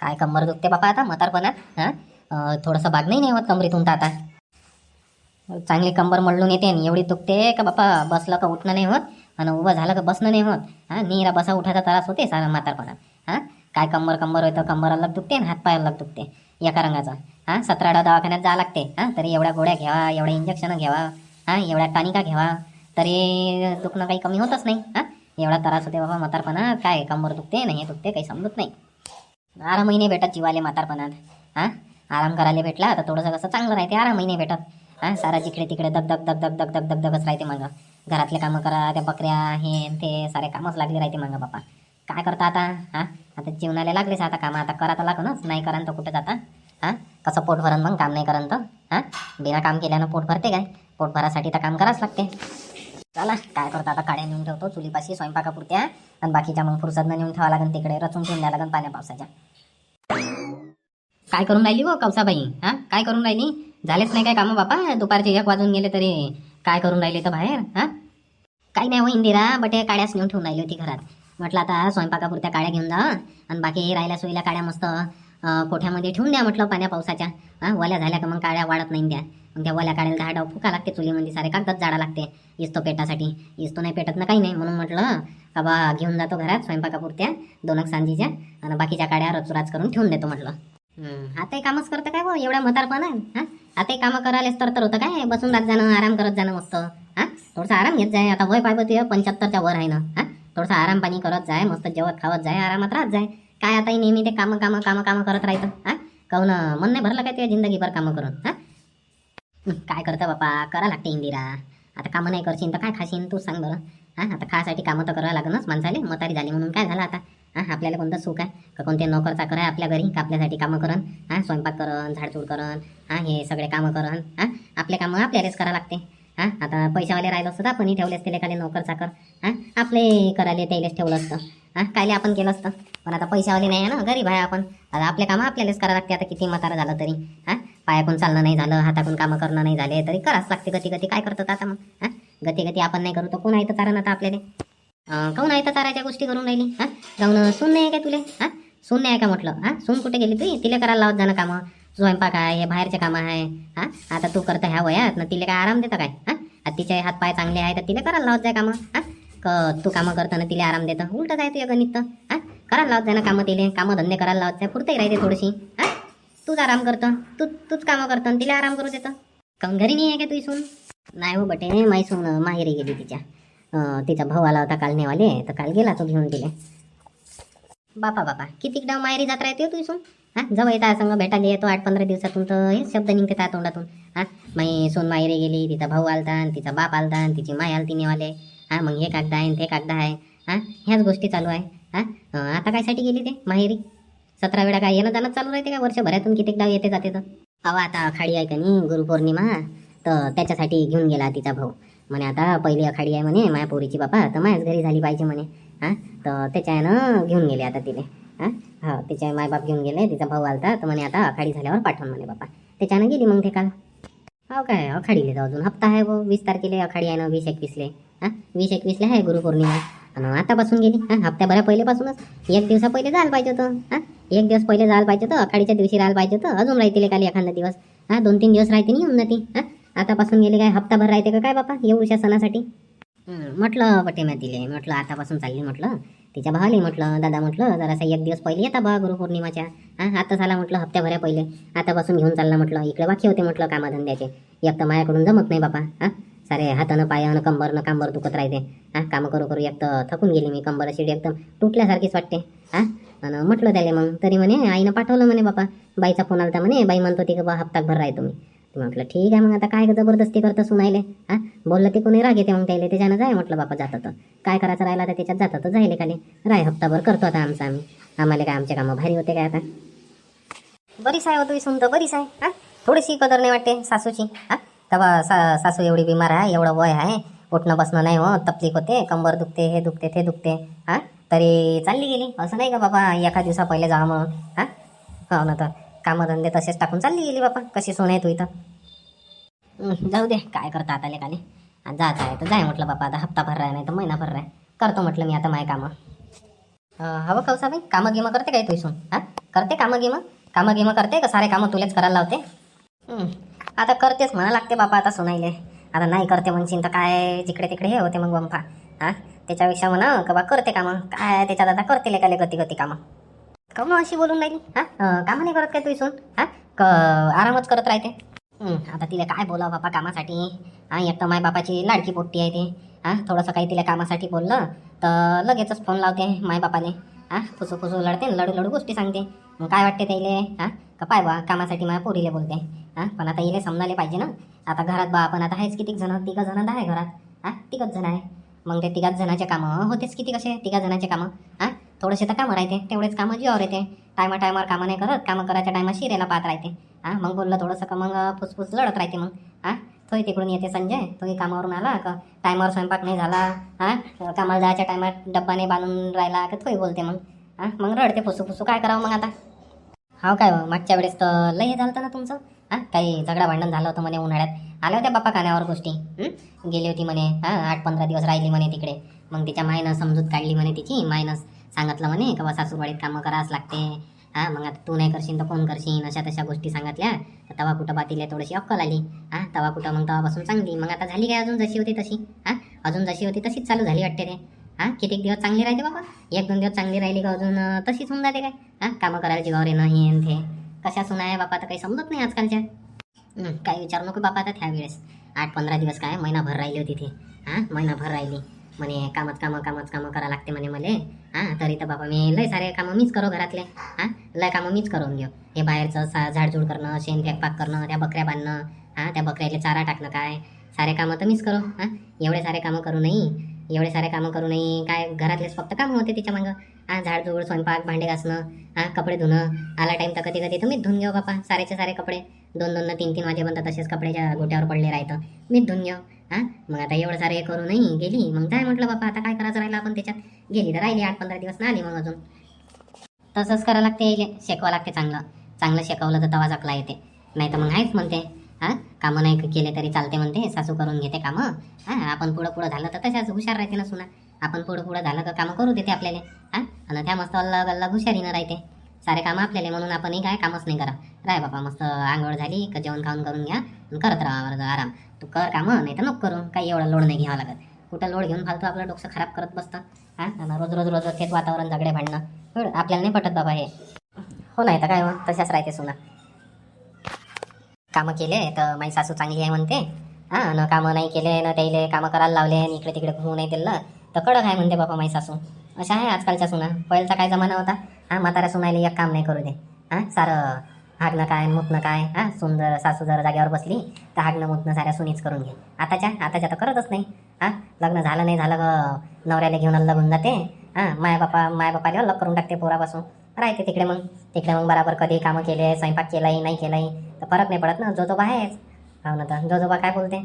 काय कंबर दुखते बापा आता म्हातारपणात हां? थोडंसं बागणंही नाही होत कमरीतून तर आता. चांगली कंबर मळून येते आणि एवढी दुखते का बापा बसलं का उठणं नाही होत आणि उभं झालं का बसणं नाही होत. हां नीरा बसा उठायचा त्रास होते सारा म्हातारपणात. हां काय कंबर कंबर होतं कंबर अलग दुखते आणि हातपाय अलग दुखते एका रंगाचा. हां सतराडा दवाखान्यात जावं लागते. हां तरी एवढ्या गोळ्या घ्यावा एवढ्या इंजेक्शनं घ्यावा हां एवढ्या टानिका घ्यावा तरी दुखणं काही कमी होतच नाही. हां एवढा त्रास होते बाबा म्हातारपणा काय कंबर दुखते नाही हे दुखते काही समजत नाही. आरामही नाही भेटत जीवाले म्हातारपणात. हां? आराम करायला भेटला तर थोडंसं कसं चांगलं राहते आरामही नाही भेटत. हां? सारा जिकडे तिकडे दग दग दग दग दग दग दग दगच राहते मग. घरातले कामं करा त्या बकऱ्या हे ते सारे कामच लागले राहते मग बापा. काय करता आता? हां? आता जीवनाला लागलेच आता कामं आता करा तर लागूनच नाही करा तर कुठं जाता? हां? कसं पोट भरण मग काम नाही करन तर? हां? बिना काम केल्यानं पोट भरते काय? पोट भरासाठी तर काम करावंच लागते. चला काय करतो आता? काड्या नेऊन ठेवतो चुलीपाशी स्वयंपाकापुरत्या. आणि बाकीच्या मग फुरसदनं नेऊन ठेवा लागेल तिकडे रचून ठेवून द्या लागेल पाण्या पावसाच्या. काय करून राहिली हो कवसाबाई हा? काय करून राहिली? झालेच नाही काय कामं बापा? दुपारचे एक वाजून गेले तरी काय करून राहिले तर बाहेर? हा? काही नाही हो इंदिरा बटे काड्याच नेऊन ठेवून राहिली होती घरात. म्हटलं आता स्वयंपाकापुरत्या काड्या घेऊन जा आणि बाकी राहिल्या सोयीला काड्या मस्त कोठ्यामध्ये ठेवून द्या म्हटलं पाण्या पावसाच्या. हा वल्या झाल्या का मग काड्या वाढत नाही द्या मग त्या वल्या काढायला दहा डाव फुका लागते चुलीमध्ये सारे कागदच जाडा लागते. इस्तो पेटासाठी. इस्तो नाही पेटत ना काही नाही म्हणून म्हटलं का बा घेऊन जातो घरात स्वयंपाकापुरत्या दोन सांजीच्या आणि बाकीच्या काड्या रचुराच करून ठेवून देतो म्हटलं. आताही कामच करतं काय भाऊ? एवढ्या म्हातारपणा हा? आताही कामं करायलाच तर तर होतं काय? बसून राहत जाणं आराम करत जाणं मस्त. हा? थोडसा आराम घेत जाय. आता वय पाहिजे ते पंच्याहत्तरच्या वर आहे ना. हा? थोडसा आराम पाणी करत जाय मस्त जेवत खावत जाय आरामात राहत जाय. काय आता नेहमी ते कामं कामं कामं कामं करत राहतं हा? काहून मन नाही भरलं काय ते जिंदगीभर कामं करून? हा? काय करतं बापा? करा लागते इंदिरा. आता कामं नाही करशील तर काय खाशील? तू सांग बरं. हां? आता खासाठी कामं तर करावं लागणच माणसाले. मतारी झाली म्हणून काय झालं आता? हां आपल्याला कोणतं सुख आहे? का कोणते नोकर चाकर आहे आपल्या घरी? का आपल्यासाठी कामं करण? हां स्वयंपाक करण झाडझूड करण हां हे सगळे कामं करण हां आपले कामं आपल्यालाच करावं लागते. हां आता पैशावाले राहिलो असतं तर आपणही ठेवले असते एखादे नोकर चाकर. हां आपले करायला त्यालाच ठेवलं असतं. हां कायले आपण केलं असतं. पण आता पैशावाले नाही आहे ना गरीब आहे आपण. आता आपले कामं आपल्यालाच करावं लागते. आता किती म्हातारा झालं तरी. हां पायाकून चालणं नाही झालं हाताकून कामं करणं नाही झाले तरी करावंच लागते. गती गती काय करतात आता मग? हां गती गती आपण नाही करू तर कोण आहे तर कारण आता आपल्याला? काऊन आहे चारायच्या गोष्टी करून राहिली? हां? जाऊन सून नाही आहे का तुले? हां? सून नाही आहे का म्हटलं? हां? सून कुठे गेली तू तिला करायला लावत जाणं कामं. स्वयंपाक आहे हे बाहेरचे कामं आहे. हां? आता तू करता ह्या वयात ना तिला काय आराम देतं काय? हां? तिचे हात पाय चांगले आहे तर तिला करायला लावत जाय कामं. हां? क तू कामं करताना तिला आराम देतं. उलटं आहे तुझ्या गणित? तर हां? करायला लावत जाणं ना कामं तिले. कामं धंदे करायला लावत जाय पुरतही राहते थोडीशी. हां? तूच आराम करतं. तू तूच कामं करतं. आणि तिला आराम करू देतं. काऊन घरी नाही आहे का तुझी सून? नाही हो बटे माई सून माहेरी गेली तिच्या. तिचा भाऊ आला होता काल नेवाले तर काल गेला तो घेऊन तिले बापा बापा किती डाव माहेरी जात राहते हो तुझून हां जवळ येता संग भेटायला येतो आठ पंधरा दिवसातून तर हे शब्द निघते त्या तोंडातून. हां माई सोन माहेरी गेली तिचा भाऊ आलता आणि तिचा बाप आलता आणि तिची माय आलती नेवाले. हां मग हे कागदा आहे ते कागदा आहे. हां ह्याच गोष्टी चालू आहे. हां आता कायसाठी गेली ते माहेरी? सतरा वेळा काय येणं जाणं चालू राहते का वर्षभरातून किती डाव येते जाते तर? अवा आता आखाडी आहे का नाही गुरुपौर्णिमा तर त्याच्यासाठी घेऊन गेला तिचा भाऊ. म्हणे आता पहिली आखाडी आहे म्हणे माया पोरीची बापा तर माझ्याच घरी झाली पाहिजे म्हणे. हां? तर त्याच्यानं घेऊन गेले आता तिने हां? हो तिच्या मायबाप घेऊन गेले तिचा भाऊ आलता तर म्हणे आता आखाडी झाल्यावर पाठवून म्हणे बापा. त्याच्यानं गेली मग ते काल. हो काय अखाडीले तर अजून. हप्ता आहे व वीस तारखेला अखाडी आहे ना वीस एकवीसले. हां? वीस एकवीसले आहे गुरुपौर्णिमा. आणि आतापासून गेली. हां हप्त्याभरा पहिलेपासूनच. एक दिवसा पहिले जायला पाहिजे होतं. हां? एक दिवस पहिले जायला पाहिजे होतं अखाडीच्या दिवशी राहायला पाहिजे होतं. अजून राहतील काल एखादा दिवस. हां दोन तीन दिवस राहते नाही येऊन जाते हां? आतापासून गेले काय? हप्ताभर राहते का काय बापा? येऊशा सणासाठी. म्हटलं बटे मी तिले म्हटलं आतापासून चालली म्हटलं. तिच्या भावाले म्हटलं दादा म्हटलं जरासा एक दिवस पहिले येता बा गुरुपौर्णिमाच्या. हां आता झाला म्हटलं हप्त्याभऱ्या पहिले. आतापासून घेऊन चालला म्हटलं इकडे बाकी होते म्हटलं कामाधंद्याचे. एक तर माझ्याकडून जमत नाही बापा हां. सारे हातानं पायानं कंबरनं कांबर दुखत राहते. हां कामं करू करू एक तर थकून गेली मी कंबर अशी एकदम तुटल्यासारखीच वाटते हां. आणि म्हटलं त्याला मग तरी म्हणे आईनं पाठवलं म्हणे बापा बाईचा फोन आलता म्हणे बाई म्हणतो की बा हप्ताभर राह तुम्ही तर म्हटलं ठीक आहे मग आता काय जबरदस्ती करतं सुनायले हा? बोललं ते कोणी राग येते मग त्याला त्याच्यानं जाय म्हटलं बापा जातात तर. काय करायचं राहिलं तर त्याच्यात जातात तर जायले खाली. राय हप्ताभर करतो आता आमचं आम्ही. आम्हाला काय आमचे कामं भारी होते काय आता? बरीच आहे हो तुम्ही सुनतं बरीच आहे हा? थोडीशी कदर नाही वाटते सासूची हा? तेव्हा सा सासू एवढी बिमार आहे एवढं वय आहे. उठणं बसणं नाही हो तपलीक होते कंबर दुखते हे दुखते ते दुखते हा? तरी चालली गेली. असं नाही का बाबा एका दिवसा पहिले जा म्हणून हा? हो ना तर. कामधंदे तसेच टाकून चालली गेली बापा. कशी सोन आहे तू इथं? जाऊ दे काय करता आता लेकाले? जायचं आहे तर जाय म्हटलं बापा आता हप्ता भर राह नाही तर महिना भर राह करतो म्हटलं मी आता माझे कामं. हवं कौसाबाई कामं गिमं करते काय तू इसून हां? करते कामं गिमं? कामं गिमं करते का? सारे कामं तुलेच करायला लावते? आता करतेच म्हणा लागते बापा आता सुनाईले. आता नाही करते म्हणशील तर काय? जिकडे तिकडे हे होते मग बंफा हा? त्याच्यापेक्षा म्हणा का बा करते कामं? काय? त्याच्यात आता करते लेकाले गती गती कामं. का अशी बोलून राहिली? हा? कामं नाही करत काय तू इसून हा? क आरामच करत राहते. आता तिला काय बोलावं बापा कामासाठी? हा एक तर माय बापाची लाडकी पोट्टी आहे ते. हा थोडंसं काही तिला कामासाठी बोललं तर लगेचच फोन लावते माय हां हा फुसू फुसू लढते लडू लडू गोष्टी सांगते. मग काय वाटते त्याले हा का पाय बा कामासाठी माझ्या पोरीले बोलते. हा पण आता इले समजायला पाहिजे ना. आता घरात बा आपण आता आहेच किती जण? तिघं जण आहे घरात. हा तिघच जण आहे. मग ते तिघाच जणाचे कामं होतेच किती कसे? तिघा जणाचे कामं. हा थोडेसे तर कामं राहते तेवढेच कामं जीवावर येते. टायमा टायमावर कामं नाही करत कामं करायच्या टायमा शिरेला पाहत राहते. हा मग बोललं थोडंसं का मग फुसफुस लढत राहते मग. हा तोही तिकडून येते संजय तोही कामावरून आला का? टायमावर स्वयंपाक नाही झाला हा कामाला जायच्या टायमात डब्बा नाही बांधून राहिला का? तोही बोलते मग. हा मग रडते फुसू फुसू काय करावं मग आता? हाव काय मागच्या वेळेस तर लय हे झालं होतं ना तुमचं? हा काही झगडा भांडण झालं होतं म्हणे उन्हाळ्यात. आल्या होत्या बाप्पा कानावर गोष्टी गेली होती म्हणे हा आठ पंधरा दिवस राहिली म्हणे तिकडे. मग तिच्या मायनं समजूत काढली म्हणे तिची मायनस सांगितलं म्हणे का बा सासूरवाडीत कामं करावंच लागते. हा मग आता तू नाही करशील तर कोण करशील? अशा तशा गोष्टी सांगितल्या. तर तवा कुठं बातीला थोडीशी अक्कल आली. हा तवा कुठं मग तवापासून चांगली. मग आता झाली काय अजून जशी होती तशी? हा अजून जशी होती तशीच चालू झाली वाटते ते. हा किती दिवस चांगली राहते बाबा? एक दोन दिवस चांगली राहिली का अजून तशीच होऊन जाते काय? हा कामं करायला जीवावर येणं हे ते. कशा सुना आहे बापा तर काही समजत नाही आजकालच्या. काही विचारू नको बापा आता त्यावेळेस आठ पंधरा दिवस काय? महिनाभर राहिली होती ती. हां महिनाभर राहिली. म्हणे कामच कामं कामच कामं करा लागते म्हणे मले. हां तरी तर बाबा मी लय सारे कामं मीच करो घरातले. हां लय कामं मीच करून घेऊ. हे बाहेरचं सा झाडझूड करणं शेण फेकपाक करणं त्या बकऱ्या बांधणं हां त्या बकऱ्याला चारा टाकणं काय? सारे कामं तर मीच करो हां? एवढे सारे कामं करू नाही एवढे सारे कामं करू नाही काय घरातलेच फक्त कामं होते तिच्या मागं. हां झाडझूड स्वयंपाक भांडे घासणं हां कपडे धुणं. आला टाईम तर कधी कधी तुम्हीच धुऊन धुवून घेऊ बापा सारेचे सारे कपडे. दोन दोन तीन तीन वाजेपर्यंत तसेच कपड्याच्या गोट्यावर पडले राहतं. मीच धुवून घेऊ हां? मग आता एवढं सारे करू नाही. गेली. मग जाय म्हटलं बापा? आता काय करायचं राहिलं आपण त्याच्यात? गेली तर राहिली. आठ पंधरा दिवस ना आली मग अजून. तसंच करावं लागते. शेकवा लागते चांगलं. चांगलं शेकवलं तर तवा जपला येते. नाही तर मग आहेच म्हणते. हां? कामं नाही केले तरी चालते म्हणते. सासू करून घेते कामं. हां? आपण पुढं पुढं झालं तर तशाच हुशार राहते ना सुना. आपण पुढं पुढं झालं तर कामं करू देते आपल्याला. हां? आणि त्या मस्त अल्ला गल्ला हुशारीनं राहते. सारे कामं आपल्याला म्हणून आपणही काय कामच नाही करा राय बाबा मस्त आंघोळ झाली का जेवण खाऊन करून घ्या करत राहा आराम. तू कर कामं नाही तर नको करू काही एवढा लोड नाही घ्यावा लागत. कुठं लोड घेऊन फालतू आपलं डोकं खराब करत बसतं हां? रोज रोज रोज तेच वातावरण झगडे भांडणं. आपल्याला नाही पटत बाबा हे. हो नाही तर काय हो तशाच राहते सुना. कामं केले तर माझी सासू चांगली आहे म्हणते. हां न कामं नाही केले न त्याईले कामं करायला लावले आणि इकडे तिकडे होऊ नाही दिलं तर कडक आहे म्हणते बाबा माझी सासू. अशा आहे आजकालच्या सुना. पहिलचा काय जमाना होता? हां म्हाताऱ्या सुनायला एक काम नाही करू दे. हां सारं हागणं काय मुतणं काय? हां सुंदर सासू जर जागेवर बसली तर हागणं मुतणं साऱ्या सुनीच करून घे. आताच्या आताच्या तर करतच नाही. हां लग्न झालं नाही झालं ग नवऱ्याला घेऊन लगून होऊन जाते. हां माय बापा माय बापाला अलग करून टाकते पोरापासून. राहते तिकडे मग. तिकडे मग बराबर कधी कामं केले स्वयंपाक केलाही नाही केलाही तर फरक नाही पडत ना. जोजोबा आहेच. हो ना तर. जोजोबा काय बोलते?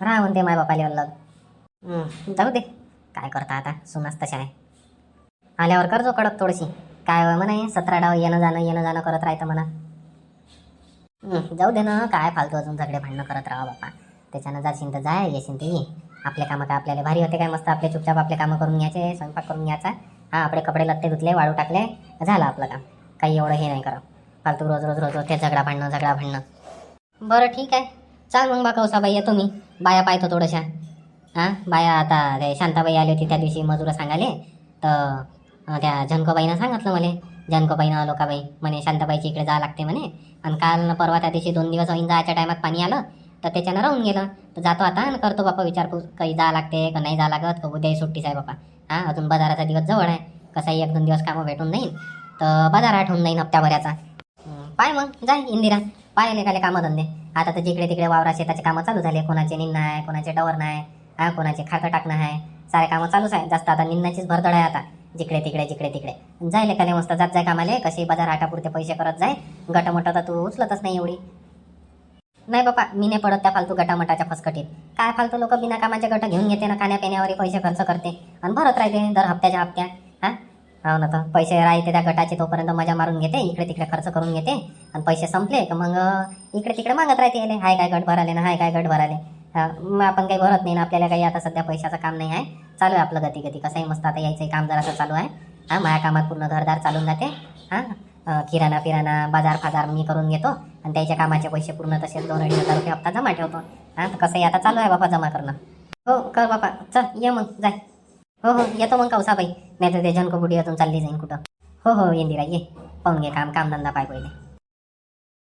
राह म्हणते माय बापाला अलग जाऊ दे. काय करता आता? सुनास तशा आहे आल्यावर करजो कडक थोडीशी. काय होय म्हणे? सतरा डाव येणं जाणं येणं जाणं करत राहतं म्हणा. जाऊ दे ना काय फालतू अजून झगडे भांडणं करत राहा बापा. त्याच्यानं जाशील तर जाय येशील ते ये आपले कामं काय आपल्याला भारी होते काय मस्त? आपले चुपचाप आपले कामं करून घ्यायचे स्वयंपाक करून घ्यायचा. हा आपले कपडे लत्ते धुतले वाळू टाकले झालं आपलं काम. काही एवढं हे नाही करा फालतू रोज रोज रोज रोज ते झगडा भांडणं झगडा भांडणं. बरं ठीक आहे. चाल मग बा कौसाबाई येतो मी. बाया पाहतो थोड्याशा. हां बाया आता ते शांताबाई आली होती त्या दिवशी मजुरं सांगाले तर त्या जनकोबाईनं सांगितलं मला. जनकोबाईनं लोकाबाई म्हणे शांताबाईच्या इकडे जावं लागते म्हणे. आणि काल परवा त्या दिवशी दोन दिवस होईन जायच्या टायमात पाणी आलं तर त्याच्यानं राहून गेलं. तर जातो आता आणि करतो बापा विचारपूस काही जा लागते का नाही जा लागत? का उद्याही सुट्टीच आहे बापा. हां अजून बाजाराचा दिवस जवळ आहे. कसाही एक दोन दिवस कामं भेटून जाईन. तर बाजार आठवून जाईन हप्त्याभराचा. पाय मग जाय इंदिरा. पाय निघाले कामं धंदे आता तर जिकडे तिकडे वावरा शेताचे कामं चालू झाले. कोणाचे निंद आहे कोणाचे डवर नाही. हा कोणाचे खातं टाकणं आहे. सारे कामं चालूच आहे. जास्त आता निंदाचीच भरदड आहे आता. जिकडे तिकडे जिकडे तिकडे. जाय लेखाले मस्त जात जाय कामाले. कशी बाजार हाटापुरते पैसे करत जाय. गटमट तर तू उचलतच नाही एवढी. नाही बापा मी नाही पडत त्या फालतू गटामटाच्या फसकटीत. काय फालतू लोक बिना कामाचे गट घेऊन घेते ना खाण्यापिण्यावर पैसे खर्च करते. आणि भरत राहते दर हप्त्याच्या हप्त्या. हा? हो ना तर. पैसे राहते त्या गटाचे तोपर्यंत मजा मारून घेते. इकडे तिकडे खर्च करून घेते. आणि पैसे संपले का मग इकडे तिकडे मागत राहते याले. हाय काय गट भराले ना हाय काय गट भराले. मग आपण काही भरत नाही ना आपल्याला काही आता सध्या पैशाचं काम नाही आहे. चालू आहे आपलं गती गती कसंही मस्त आता यायचं काम जरासं चालू आहे. हा माझ्या कामात पूर्ण घरदार चालून जाते. हा किराणा फिराणा बाजार फाजार मी करून घेतो. आणि त्याच्या कामाचे पैसे पूर्ण तसेच दोन अडीच हजार रुपये हप्ता जमा ठेवतो. हां तर कसंही आता चालू आहे बाबा जमा करणं. हो कर बाबा. चल ये मग जाय. हो हो येतो मग कौसाबाई. नाही तर ते झनकोबुडी अजून चालली जाईन कुठं. हो हो इंदिरा ये. पाहून घे काम कामधंदा पाय पहिले.